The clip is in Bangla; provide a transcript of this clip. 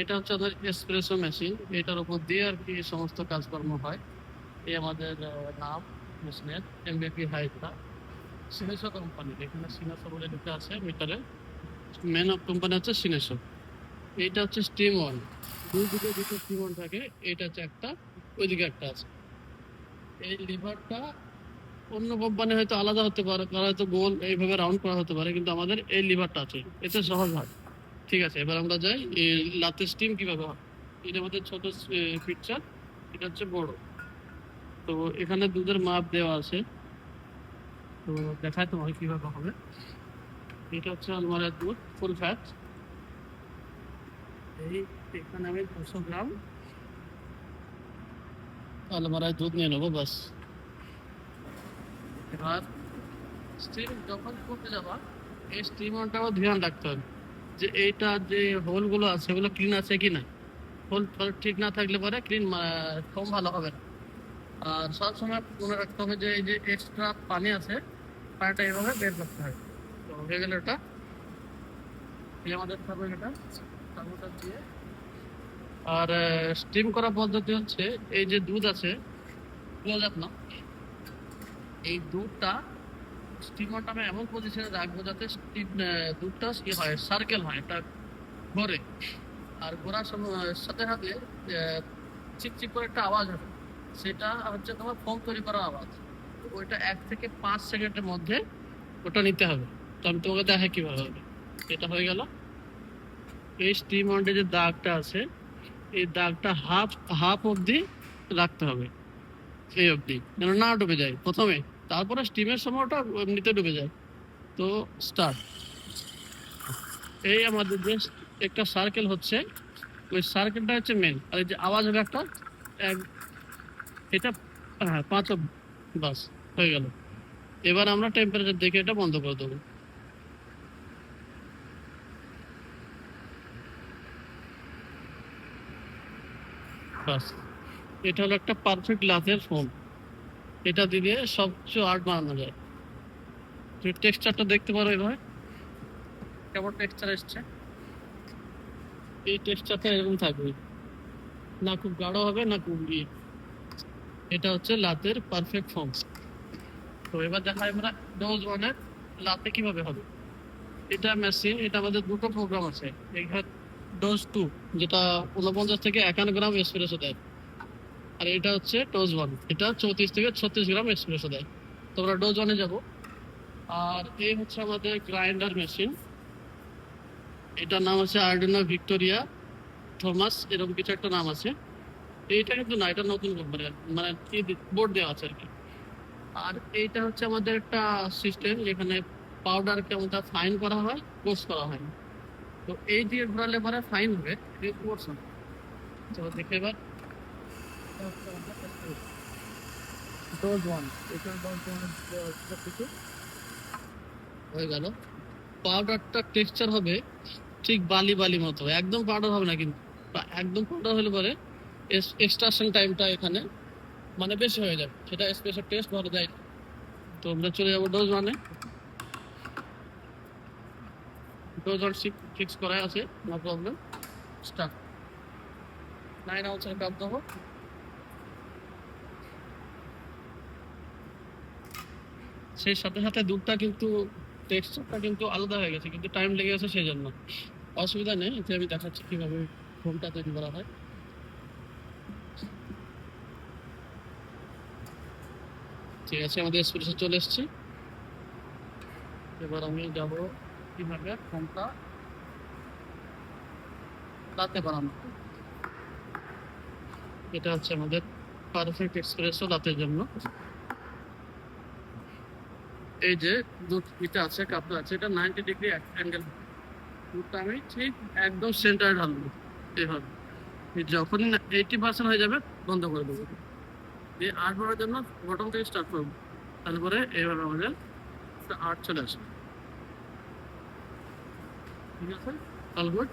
এটা হচ্ছে আমাদের এসপ্রেসো মেশিন এটার উপর দিয়ে আর কি সমস্ত কাজকর্ম হয়। এই আমাদের নাম মেশিনের এমবিপি হাইটটা সিনেসো কোম্পানি এখানে সিনেসো বলে লেখা আছে মিটারে মেন অফ কোম্পানি হচ্ছে সিনেসো এইটা হচ্ছে স্টিম ওয়ান দুই দিকে দুটো স্টিম ওয়ান থাকে এটা হচ্ছে একটা, ওইদিকে একটা আছে। এই লিভারটা অন্য কোম্পানি হয়তো আলাদা হতে পারে, তারা হয়তো গোল এইভাবে রাউন্ড করা হতে পারে, কিন্তু আমাদের এই লিভারটা আছে। এতে সহজ হয়। ঠিক আছে, এবার আমরা যাই লাতে স্টিম কীভাবে হয়? এটা আমাদের ছোট পিকচার এটা হচ্ছে বড়। তো এখানে দুধের মাপ দেওয়া আছে। তো দেখায় তোমাকে কীভাবে হবে। এটা হচ্ছে আলমারের দুধ ফুল ফ্যাট এই, এখানে আমি দুশো গ্রাম আলমারায় দুধ নিয়ে নেব, বাস। এবার স্টিম যখন করতে যাবা, এই স্টিমারটাও ধ্যান রাখতে হবে। যে এইটা যে হোলগুলো আছে, সেগুলো ক্লিন আছে কি না হোল ফল ঠিক না থাকলে পরে ক্লিন কম ভালো হবে না। আর সবসময় মনে রাখতে হবে যে এই যে এক্সট্রা পানি আছে, পানিটা এইভাবে বের করতে হবে। তো হয়ে গেলে ওটা আমাদের থাকবে এটা দিয়ে আর স্টিম করা পদ্ধতি হচ্ছে, এই যে দুধ আছে না, এই দুধটা স্টিমারটা আমি এমন পজিশনে রাখব যাতে দুধটা কি হয় সার্কেল হয় এটা ঘোরে আর ঘোরার সময় সাথে সাথে চিকচিক করে একটা আওয়াজ হবে। সেটা হচ্ছে তোমার ফোম তৈরি করার আওয়াজ। ওইটা এক থেকে পাঁচ সেকেন্ডের মধ্যে ওটা নিতে হবে। তো আমি তোমাকে দেখা কীভাবে হবে। এটা হয়ে গেল। এই স্টিম অন্ডে যে দাগটা আছে, এই দাগটা হাফ হাফ অবধি রাখতে হবে। এই অবধি। যেন না ডুবে যায়? প্রথমে তারপরে স্টিমের সময় ওটা এমনিতে ডুবে যায়। তো স্টার্ট এই আমাদের যে একটা সার্কেল হচ্ছে, ওই সার্কেলটা হচ্ছে মেন আর এই যে আওয়াজ হবে একটা, এক, এটা হ্যাঁ পাঁচ বাস, হয়ে গেল। এবার আমরা টেম্পারেচার দেখে এটা বন্ধ করে দেবো। বাস, এটা হলো একটা পারফেক্ট গ্লাসের ফোম এটা দিয়ে সবচেয়ে আর্ট বানানো যায়। তুমি টেক্সচারটা দেখতে পারো এভাবে। কেমন টেক্সচার এসছে? এই টেক্সচারটা এরকম থাকবে। না খুব গাঢ় হবে, না খুব ইয়ে। এটা হচ্ছে লাতের পারফেক্ট ফর্ম তো এবার দেখা আমরা ডোজ ওয়ানের লাতে কীভাবে হবে। এটা মেশিন এটা আমাদের দুটো প্রোগ্রাম আছে। এখানে ডোজ টু যেটা উনপঞ্চাশ থেকে একান্ন গ্রাম এক্সপ্রেসও দেয়। আর এটা হচ্ছে ডোজ ওয়ান এটা চৌত্রিশ থেকে ছত্রিশ গ্রাম এক্সপ্রেসও দেয়। তো আমরা ডোজ ওয়ানে যাব। আর এই হচ্ছে আমাদের গ্রাইন্ডার মেশিন এটার নাম আছে আর্ডিনো ভিক্টোরিয়া থমাস এরকম কিছু একটা নাম আছে। এইটা কিন্তু না এটা নতুন কোম্পানি মানে বোর্ড দেওয়া আছে আর কি। আর এইটা হচ্ছে আমাদের একটা সিস্টেম যেখানে পাউডার কেমনটা ফাইন করা হয় কোর্স করা হয়। তো এই দিয়ে ঘোরালে পরে ফাইন হবে। কোর্স হবে তো দেখে এবার ডোজ ওয়ান হয়ে গেল। পাউডারটা টেক্সচার হবে ঠিক বালি বালি মতো। একদম পাউডার হবে না কিন্তু। একদম পাউডার হলে পরে এক্সট্রাকশন টাইমটা এখানে মানে বেশি হয়ে যাবে। সেটা স্পেশাল টেস্ট ভালো দেয় তো আমরা চলে যাব ডোজ ওয়ানে ডোজ ওয়ান ফিক্স করা আছে নো প্রবলেম স্টার্ট নাইন আউন্সের কাপ দেবো। সেই সাথে সাথে দুধটা কিন্তু টেক্সচারটা কিন্তু আলাদা হয়ে গেছে, কিন্তু টাইম লেগে গেছে সেই জন্য অসুবিধা নেই, এতে আমি দেখাচ্ছি কীভাবে ফোনটা তৈরি করা হয়। ঠিক আছে, আমাদের এক্সপ্রেসে চলে এসেছি। এবার আমি যাব কীভাবে ফোনটা লাতে বানানো এটা হচ্ছে আমাদের পারফেক্ট এক্সপ্রেসও লাতের জন্য। এই যে দুধ আছে, কাপটা আছে, এটা নাইনটি ডিগ্রি অ্যাঙ্গেল দুধটা আমি ঠিক একদম সেন্টারে ঢালবো, এইভাবে। এই যখনই এইটি পার্সেন্ট হয়ে যাবে, বন্ধ করে দেবো। দিয়ে আর্ট বাড়ার জন্য বটম থেকে স্টার্ট করব। তারপরে এইভাবে আমাদের আর্ট চলে আসবে। ঠিক আছে? All good